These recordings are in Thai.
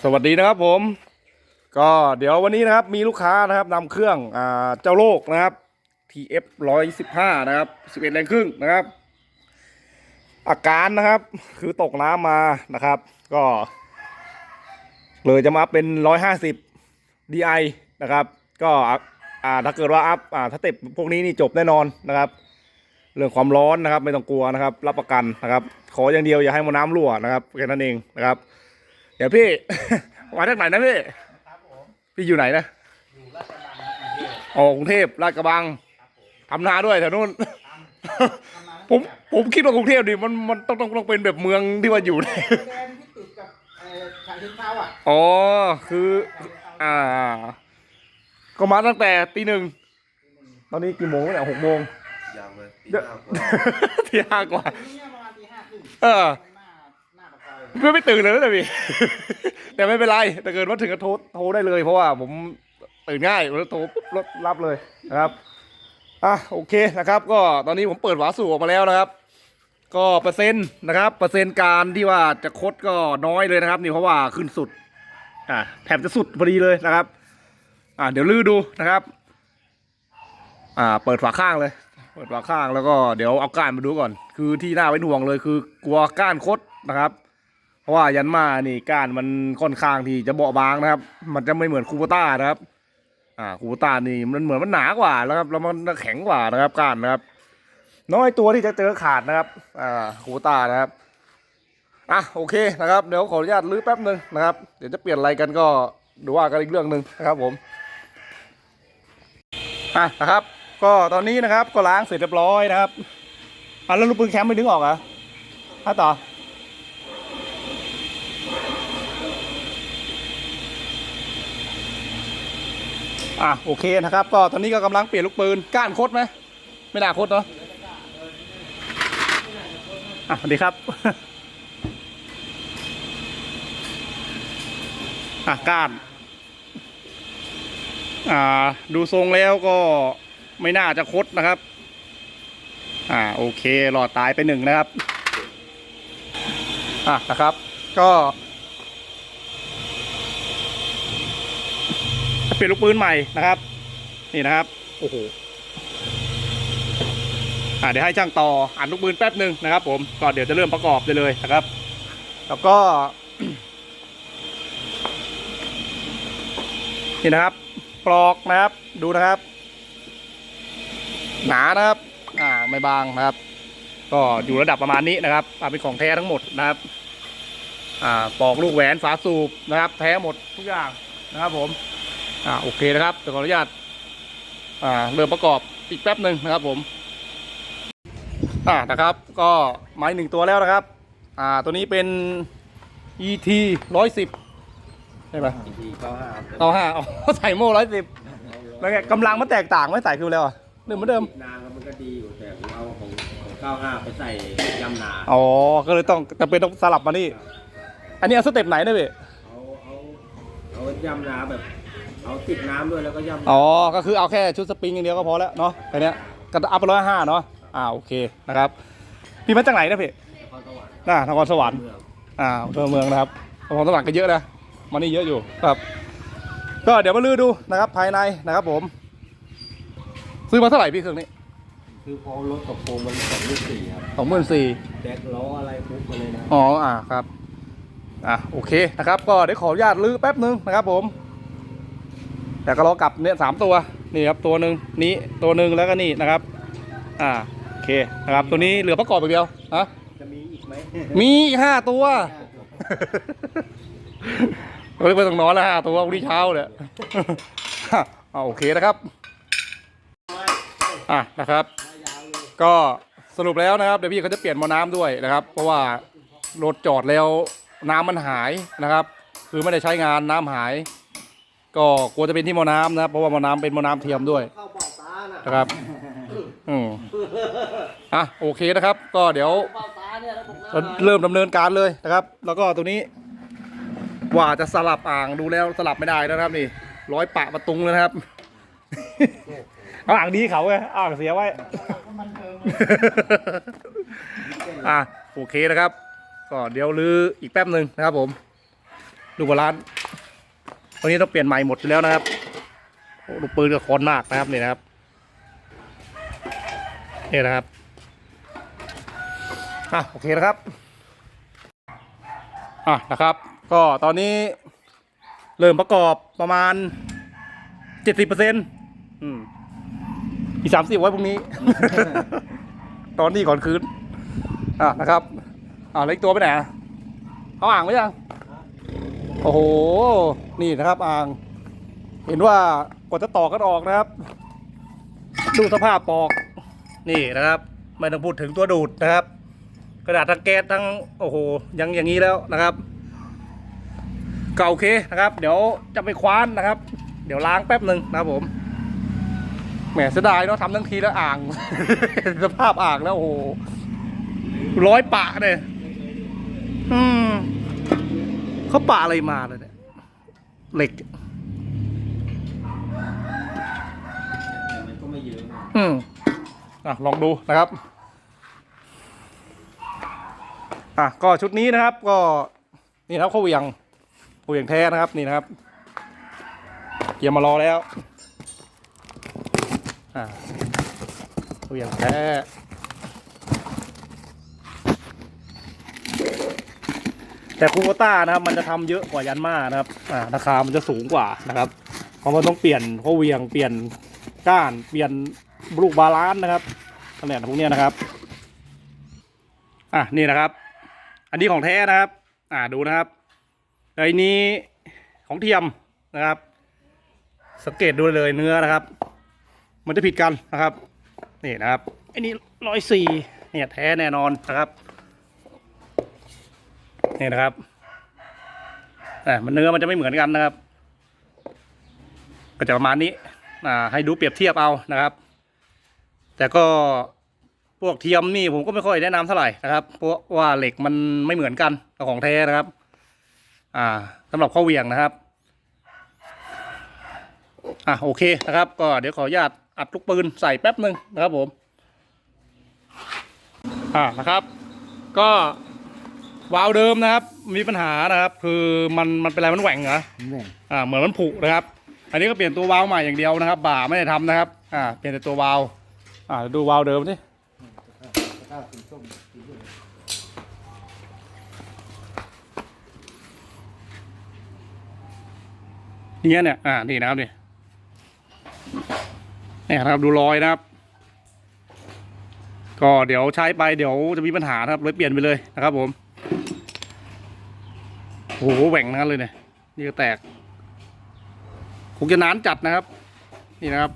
สวัสดีนะครับผม ก็เดี๋ยววันนี้นะครับมีลูกค้านะครับนำเครื่องอ่าเจ้าโลกนะครับ TF 115นะครับ11แรงครึ่งนะครับ อาการนะครับคือตกน้ำมานะครับ ก็ เลยจะมาอัพเป็น 150 DI นะครับ ก็อ่าถ้าเกิดว่าอัพอ่าถ้าเต็ปพวกนี้นี่จบแน่นอนนะครับ เรื่องความร้อนนะครับ ไม่ต้องกลัวนะครับ รับประกันนะครับ ขออย่างเดียวอย่าให้มันน้ำรั่วนะครับแค่นั้นเองนะครับ ดี๋ยวพี่ มาจากไหนนะพี่ครับผมพี่อยู่ไหนนะอยู่ราชบัณฑิตกรุงเทพอ๋อกรุงเทพลาดกระบังครับผมทำนาด้วยแถวนู้นทำมาผมผมคิดว่ากรุงเทพดิมันมันต้องต้องต้องเป็นแบบเมืองที่ว่าอยู่ในแดนที่ติดกับเอ่อฉะเชิงเทราอะอ๋อคือ อ่า ก็มาตั้งแต่ตีหนึ่งตอนนี้กี่โมงเนี่ยหกโมงยังเลยปีเดี๋ยวหน้ากว่าที่ห้ากว่าทีนี้ประมาณตีห้าครึ่งเออหน้าห น้าปากซอไม่ตื่นเลยนะพี่ แต่ไม่เป็นไรแต่เกิดว่าถึงก็โทรโทรได้เลย เพราะว่าผมตื่นง่ายแล้วโทรปุ๊บรถรับเลยนะครับอะโอเคนะครับ ก็ตอนนี้ผมเปิดวาสูออกมาแล้วนะครับ ก็เปอร์เซ็นต์นะครับ เปอร์เซ็นต์การที่ว่าจะคดก็น้อยเลยนะครับ นี่เพราะว่าขึ้นสุดอ่าแถบจะสุดพอดีเลยนะครับ อ่าเดี๋ยวลื้อดูนะครับ อ่า เปิดฝาข้างเลย เปิดฝาข้างแล้วก็เดี๋ยวเอาก้านมาดูก่อน คือที่น่าเป็นห่วงเลยคือกลัวก้านคดนะครับ ราะว่ายันมานี่ก้านมันค่อนข้างที่จะเบาบางนะครับ มันจะไม่เหมือนคูโบต้านะครับ อ่าคูโบต้านี่มันเหมือนมันหนากว่าแล้วครับแล้วมันแข็งกว่านะครับก้านนะครับ น้อยตัวที่จะเจอขาดนะครับ อ่าคูโบต้านะครับอะโอเคนะครับเดี๋ยวขออนุญาตลื้อแป๊บหนึ่งนะครับ เดี๋ยวจะเปลี่ยนอะไรกันก็ดูว่ากันอีกเรื่องหนึ่งนะครับผมอะนะครับ ก็ตอนนี้นะครับก็ล้างเสร็จเรียบร้อยนะครับอะแล้วลูกปืนแคมป์ไม่ดึงออกเหรออะต่อ อะโอเคนะครับ ก็ตอนนี้ก็กำลังเปลี่ยนลูกปืนก้านคดไหมไม่น่าคดเนาะอะสวัสดีครับอะก้านอ่าดูทรงแล้วก็ไม่น่าจะคดนะครับ อ่าโอเคหลอดตายไปหนึ่งนะครับอะนะครับ ก็ เป ลี่ยนลูกปืนใหม่นะครับ นี่นะครับโอ้โหอ่าเดี๋ยวให้ช่างต่ออ่านลูกปืนแป๊บหนึ่งนะครับ ผมก็เดี๋ยวจะเริ่มประกอบเลยนะครับ แล้วก็ นี่นะครับปลอกนะครับ ดูนะครับ หนานะครับ อ่าไม่บางนะครับ ก็อยู่ระดับประมาณนี้นะครับอ่าเป็นของแท้ทั้งหมดนะครับ อ่าปลอกลูกแหวนฝาสูบนะครับ แท้หมดทุกอย่างนะครับผม อ่าโอเคนะครับเดี๋ยวขออนุญาตอ่าเริ่มประกอบอีกแป๊บหนึ่งนะครับผมอ่านะครับก็ไม้หนึ่งตัวแล้วนะครับอ่าตัวนี้เป็น ET ร้อยสิบใช่ไหมทีเก้าห้าเอาห้าเอาใส่โม่ร้อยสิบแล้วไงกำลังมันแตกต่างไหม่ใส่คือแล้วอะหนึ่งเหมือนเดิม นางมันก็ดีอยู่แต่ผมเอาของของเก้าห้าไปใส่ยำนาอ๋อ ก็เลยต้องจำเป็นต้องสลับมานี่ อันนี้เอาสเต็ปไหนนะพี่เอาเอาเอายำนาแบบ เอาติดน้ำด้วยแล้วก็ยำอ๋อ ก็คือเอาแค่ชุดสปริงอย่างเดียวก็พอแล้วเนาะแค่เนี้ยก็อัพไปร้อยห้าเนาะ อ่าโอเคนะครับ พี่มาจากไหนนะพี่นครสวรรค์น่านครสวรรค์ เมืองอ่าอำเภอเมืองนะครับนครสวรรค์ก็เยอะนะมานี่เยอะอยู่ครับ ก็เดี๋ยวมาลื้อดูนะครับภายในนะครับผม ซื้อมาเท่าไหร่พี่เครื่องนี้คือพอรถกับโฟมมันสองลูกสี่ครับสองหมื่นสี่ แดกล้ออะไรปุ๊บมาเลยนะ อ๋อ อ่า ครับ อะ โอเค นะครับ ก็เดี๋ยวขออนุญาตลื้อแป๊บนึงนะครับผม แต่ก็รอกลับเนี่ยสามตัวนี่ครับตัวหนึ่งนี้ตัวหนึ่งแล้วก็นี่นะครับ อ่าโอเคนะครับตัวนี้เหลือประกอบอย่างเดียวฮะจะมีอีกไหมมีอีกห้าตัวเฮ้ยไม่ต้องนอนแล้วห้าตัวพรุ่งนี้เช้าเนี่ยเอาโอเคนะครับอะนะครับ ก็สรุปแล้วนะครับเดี๋ยวพี่เขาจะเปลี่ยนหมอน้ำด้วยนะครับ เพราะว่ารถจอดแล้วน้ำมันหายนะครับ คือไม่ได้ใช้งานน้ำหาย ก็กลัวจะเป็นที่มอน้ำนะครับเพราะว่ามอน้ำเป็นมอน้ำเทียมด้วยเข้าเบ้าตาน่ะนะครับอืมอะโอเคนะครับ ก็เดี๋ยว เบ้าตาเนี่ยแล้วผมเราเริ่มดำเนินการเลยนะครับ แล้วก็ตัวนี้ว่าจะสลับอ่างดูแล้วสลับไม่ได้แล้วนะครับนี่ร้อยปะประตุงเลยนะครับ เอาอ่างดีเขาไงเอาอ่างเสียไว้ อะโอเคนะครับ ก็เดี๋ยวลืออีกแป๊บหนึ่งนะครับผมลูกบาลานซ์ ตรงนี้ต้องเปลี่ยนใหม่หมดอยู่แล้วนะครับลูกปืนก็คอนมากนะครับนี่นะครับนี่นะครับอะโอเคนะครับอะนะครับ ก็ตอนนี้เริ่มประกอบประมาณเจ็ดสิบเปอร์เซ็นต์อีกสามสิบไว้พรุ่งนี้ ตอนนี้ก่อนคืนอะนะครับอ่าแล้วอีกตัวไปไหนเขาอ่างไว้ยัง โอ้โห นี่นะครับอ่าง เห็นว่ากว่าจะต่อกันออกนะครับ ดูสภาพปอก นี่นะครับ ไม่ต้องพูดถึงตัวดูดนะครับ กระดาษทั้งแก๊สทั้งโอ้โหยังอย่างนี้แล้วนะครับก็โอเคนะครับ เดี๋ยวจะไปคว้านนะครับ เดี๋ยวล้างแป๊บหนึ่งนะครับผมแหมเสียดายเนาะทำทั้งทีแล้วอ่าง สภาพอ่างแล้วโอ้โหร้อยปะเลยอืม เขาปะอะไรมาเลยเนี่ยเหล็ก มันก็ไม่เยอะมากอืมอะลองดูนะครับ อะก็ชุดนี้นะครับก็นี่นะครับเขาเหวียงเขาเหวียงแท้นะครับนี่นะครับ เกียร์มารอแล้ว อ่าเขาเหวียงแท้ แต่คูโบต้านะครับมันจะทำเยอะกว่ายันมานะครับอ่าราคามันจะสูงกว่านะครับเพราะมันต้องเปลี่ยนเขาเวียงเปลี่ยนก้านเปลี่ยนลูกบาลานซ์นะครับนั่นแหละพวกนี้นะครับอะนี่นะครับ อันนี้ของแท้นะครับ อ่าดูนะครับไอ้นี้ของเทียมนะครับ สังเกตดูเลยเนื้อนะครับ มันจะผิดกันนะครับนี่นะครับไอ้นี้ร้อยสี่เนี่ยแท้แน่นอนนะครับ นี่นะครับอ่ามันเนื้อมันจะไม่เหมือนกันนะครับ ก็จะประมาณนี้อ่าให้ดูเปรียบเทียบเอานะครับ แต่ก็พวกเทียมนี่ผมก็ไม่ค่อยแนะนำเท่าไหร่นะครับเพราะว่าเหล็กมันไม่เหมือนกันกับของแท้นะครับ อ่าสำหรับข้อเวี่ยงนะครับอะโอเคนะครับ ก็เดี๋ยวขออนุญาตอัดลูกปืนใส่แป๊บหนึ่งนะครับผม อ่านะครับ ก็ วาล์วเดิมนะครับมีปัญหานะครับ คือมันมันเป็นอะไรมันแหว่งเหรออ่าเหมือนมันผุนะครับ อันนี้ก็เปลี่ยนตัววาล์วใหม่อย่างเดียวนะครับ บ่าไม่ได้ทำนะครับอ่าเปลี่ยนแต่ตัววาล์วอ่าดูวาล์วเดิมสิเนี่ยเนี่ย อ่า นี่นะครับนี่เนี่ยนะครับ ดูรอยนะครับ ก็เดี๋ยวใช้ไปเดี๋ยวจะมีปัญหานะครับเลยเปลี่ยนไปเลยนะครับผม โอ้โหแหว่งทั้งนั้นเลยเนี่ยนี่ก็แตกคงจะนานจัดนะครับ นี่นะครับ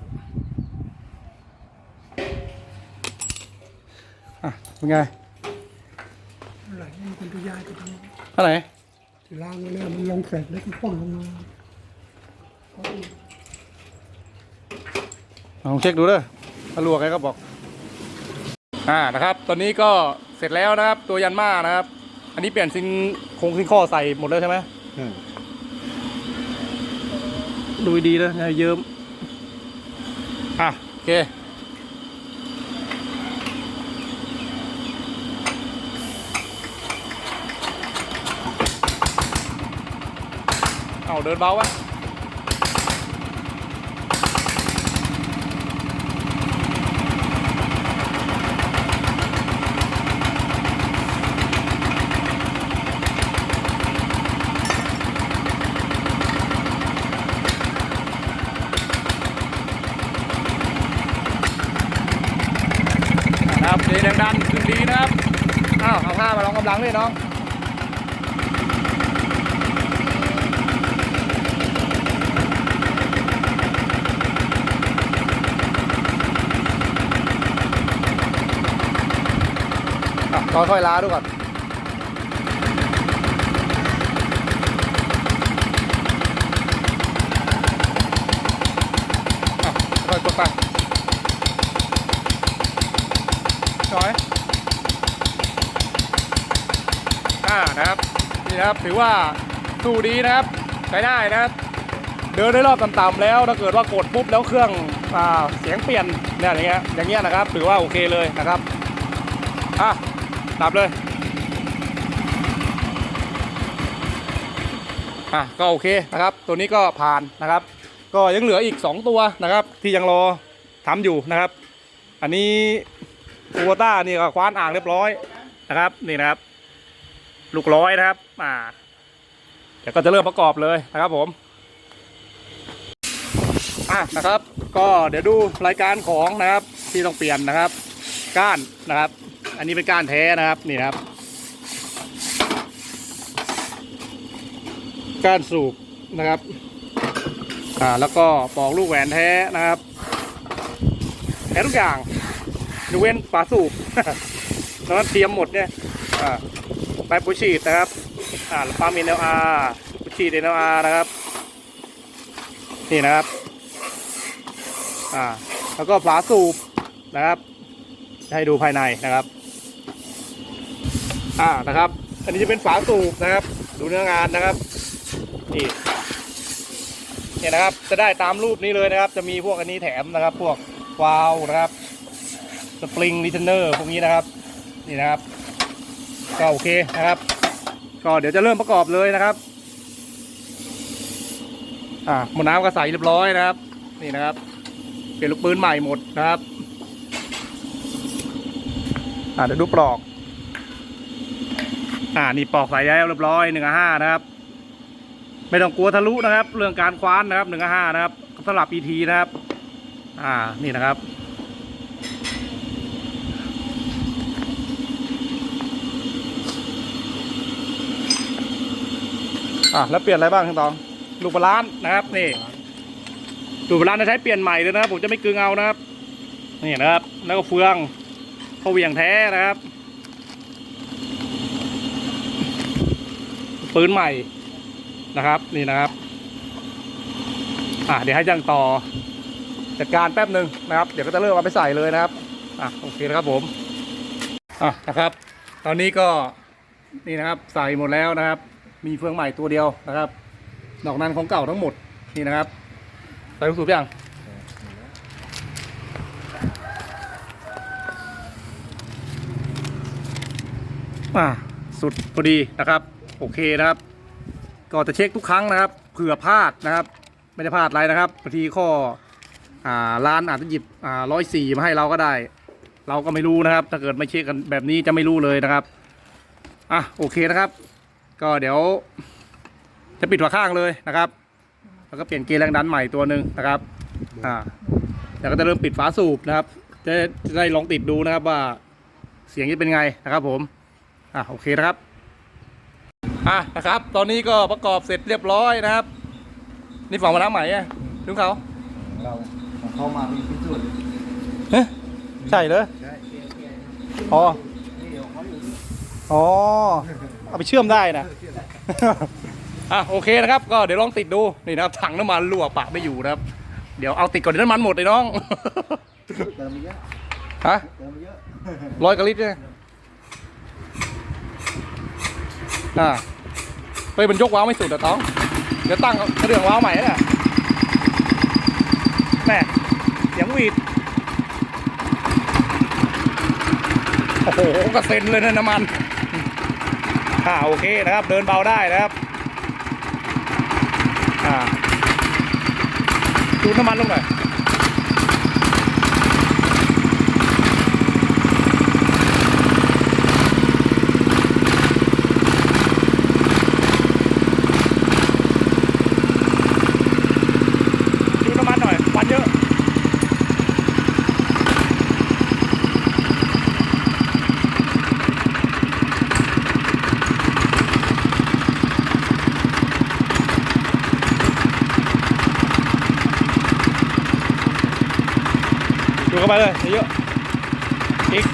อะเป็นไงไหลมันเป็นตัวยายก็ทเท่าไหร่ที่ล้างไว้แล้วมันลงเสร็จแล้วมันพ่นลงมาลองเช็คดูเด้อถ้าลวกไงก็บอก อ่านะครับ ตอนนี้ก็เสร็จแล้วนะครับ ตัวยันมานะครับ อันนี้เปลี่ยนซิงคงซิงข้อใส่หมดแล้วใช่ไหมดูดีๆนะอย่าเยิ้มอะโอเคเอาเดินเบาวะ นะครับดีดังดันขึ้นดีนะครับ อ้าวเอาผ้ามาลองกำลังด้วยน้อง อะ ค่อยๆล้าดูก่อนค่อยกดไปจอยอ่านะครับนี่นะครับถือว่าสู้ดีนะครับใช้ได้นะครับ เดินได้รอบต่ำๆแล้วถ้าเกิดว่ากดปุ๊บแล้วเครื่องอเสียงเปลี่ยนเนี่ยอย่างเงี้ยอย่างเงี้ยนะครับถือว่าโอเคเลยนะครับอะ ดับเลย อะก็โอเคนะครับ ตัวนี้ก็ผ่านนะครับ ก็ยังเหลืออีก 2 ตัวนะครับ ที่ยังรอทำอยู่นะครับ อันนี้ตัวต้านี่ก็คว้านอ่างเรียบร้อยนะครับนี่นะครับ ลูกร้อยนะครับ อ่าเดี๋ยวก็จะเริ่มประกอบเลยนะครับผมอะนะครับ ก็เดี๋ยวดูรายการของนะครับที่ต้องเปลี่ยนนะครับ ก้านนะครับ อันนี้เป็นก้านแท้นะครับนี่ครับ ก้านสูบนะครับ อ่าแล้วก็ปอกลูกแหวนแท้นะครับแท้ทุกอย่างยกเว้นฝาสูบตอนนั้นเตรียมหมดเนี่ยอ่าไปปูชีดนะครับ อ่าปามินเอลอาร์ปูชีดเอลอาร์นะครับ นี่นะครับ อ่า แล้วก็ฝาสูบนะครับ ให้ดูภายในนะครับ อ่านะครับ อันนี้จะเป็นฝาสูบนะครับ ดูเนื้องานนะครับนี่เนี่ยนะครับ จะได้ตามรูปนี้เลยนะครับ จะมีพวกอันนี้แถมนะครับ พวกวาล์วนะครับสปริงรีเทนเนอร์พวกนี้นะครับนี่นะครับก็โอเคนะครับ ก็เดี๋ยวจะเริ่มประกอบเลยนะครับ อ่าหมดน้ำก็ใส่เรียบร้อยนะครับ นี่นะครับ เปลี่ยนลูกปืนใหม่หมดนะครับ อ่าเดี๋ยวดูปลอก อ่านี่ปอกส่แล้วเรียบร้อยหนึ่งห้านะครับ ไม่ต้องกลัวทะลุนะครับ เรื่องการคว้านนะครับหนึ่งห้านะครับสลับ ET นะครับ อ่านี่นะครับอะแล้วเปลี่ยนอะไรบ้างทั้งตองลูกบาลานนะครับนี่ลูกบาลานจะใช้เปลี่ยนใหม่เลยนะครับ ผมจะไม่กึงเอานะครับนี่นะครับ แล้วก็เฟืองเขาเวี่ยงแท้นะครับ ปืนใหม่นะครับนี่นะครับอะเดี๋ยวให้จังต่อจัดการแป๊บหนึ่งนะครับ เดี๋ยวก็จะเริ่มเอาไปใส่เลยนะครับอะโอเคนะครับผมอะนะครับ ตอนนี้ก็นี่นะครับใส่หมดแล้วนะครับ มีเฟืองใหม่ตัวเดียวนะครับนอกนั้นของเก่าทั้งหมดนี่นะครับใส่ลูกสูบยังอ่าสุดพอดีนะครับ โอเคนะครับ ก็จะเช็คทุกครั้งนะครับเผื่อพลาดนะครับ ไม่ได้พลาดอะไรนะครับบางทีข้ออ่าร้านอาจจะหยิบอ่าร้อยสี่มาให้เราก็ได้ เราก็ไม่รู้นะครับ ถ้าเกิดไม่เช็คกันแบบนี้จะไม่รู้เลยนะครับอะโอเคนะครับ ก็เดี๋ยวจะปิดหัวข้างเลยนะครับ แล้วก็เปลี่ยนเกียร์แรงดันใหม่ตัวหนึ่งนะครับอ่าแล้วก็จะเริ่มปิดฝาสูบนะครับ จะจะได้ลองติดดูนะครับว่าเสียงจะเป็นไงนะครับผมอะโอเคนะครับ อะนะครับ ตอนนี้ก็ประกอบเสร็จเรียบร้อยนะครับ นี่ฝั่งมาน้ำใหม่อะถึงเขาเราของเขามาเป็นพิสูจน์เฮ้ยใช่เลยใช่อ๋อนี่เดี๋ยวเขาอยู่นี่อ๋อเอาไปเชื่อมได้นะอะโอเคนะครับ ก็เดี๋ยวลองติดดูนี่นะครับถังน้ำมันรั่วปะไม่อยู่นะครับ เดี๋ยวเอาติดก่อนเดี๋ยวน้ำมันหมดเลยน้องเติมไปเยอะฮะเติมไปเยอะร้อยกว่าลิตรเนี่ยอ่า เฮ้ยมันยกว้าวไม่สุดอะต้อง เดี๋ยวตั้งกระเดื่องว้าวใหม่นะแม่เสียงหวีดโอ้โหกระเซ็นเลยนะน้ำมันอ่าโอเคนะครับ เดินเบาได้นะครับอ่าดูน้ำมันลงหน่อย ดูน้ำมันหน่อยควันเยอะ ดูเข้าไปเลยเยอะๆอีก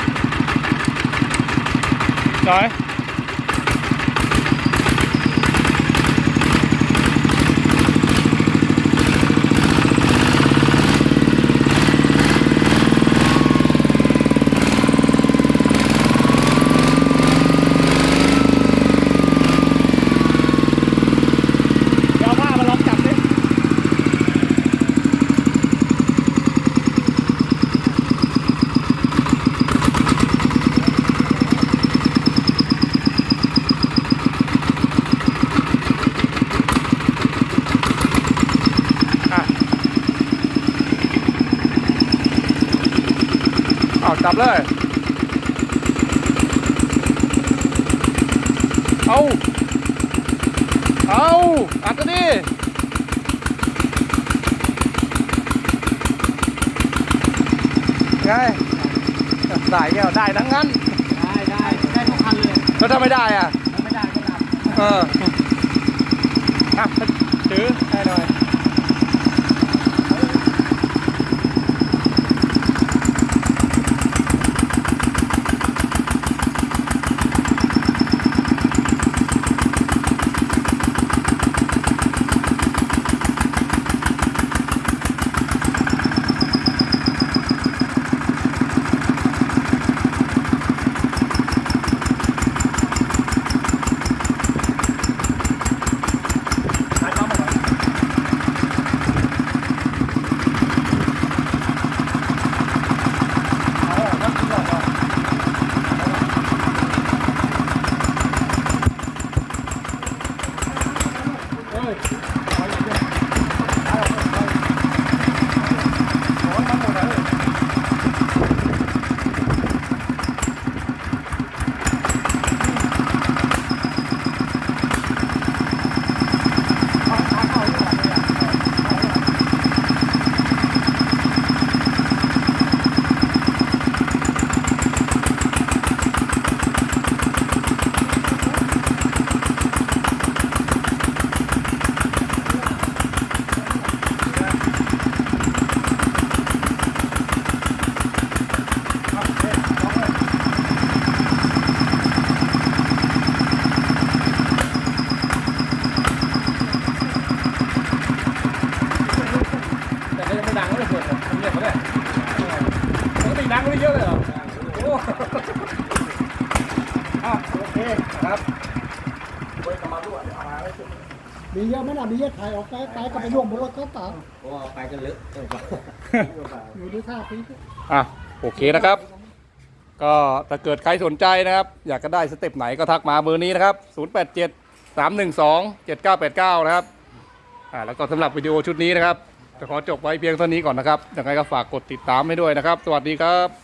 หน่อยเดี๋ยวเอาผ้ามาลองจับดิ อ ดับเลย เอา เอาอัดกันดิไงสายแก้วได้ทั้งนั้น ได้ได้ได้ทุกคันเลย แล้วถ้าไม่ได้อะ ไม่ได้ก็ดับ เอออะถือให้หน่อย มีเยอะไหมล่ะมีเยอะถ่ายออกไปไปก็ไปร่วมบนรถเขาเปล่าโหไปกันลึกเอออยู่ที่ท่าปีอะโอเคนะครับ ก็ถ้าเกิดใครสนใจนะครับ อยากจะได้สเต็ปไหนก็ทักมาเบอร์นี้นะครับ 087 312 7989 นะครับอ่าแล้วก็สำหรับวิดีโอชุดนี้นะครับจะขอจบไว้เพียงเท่านี้ก่อนนะครับยังไงก็ฝากกดติดตามให้ด้วยนะครับ สวัสดีครับ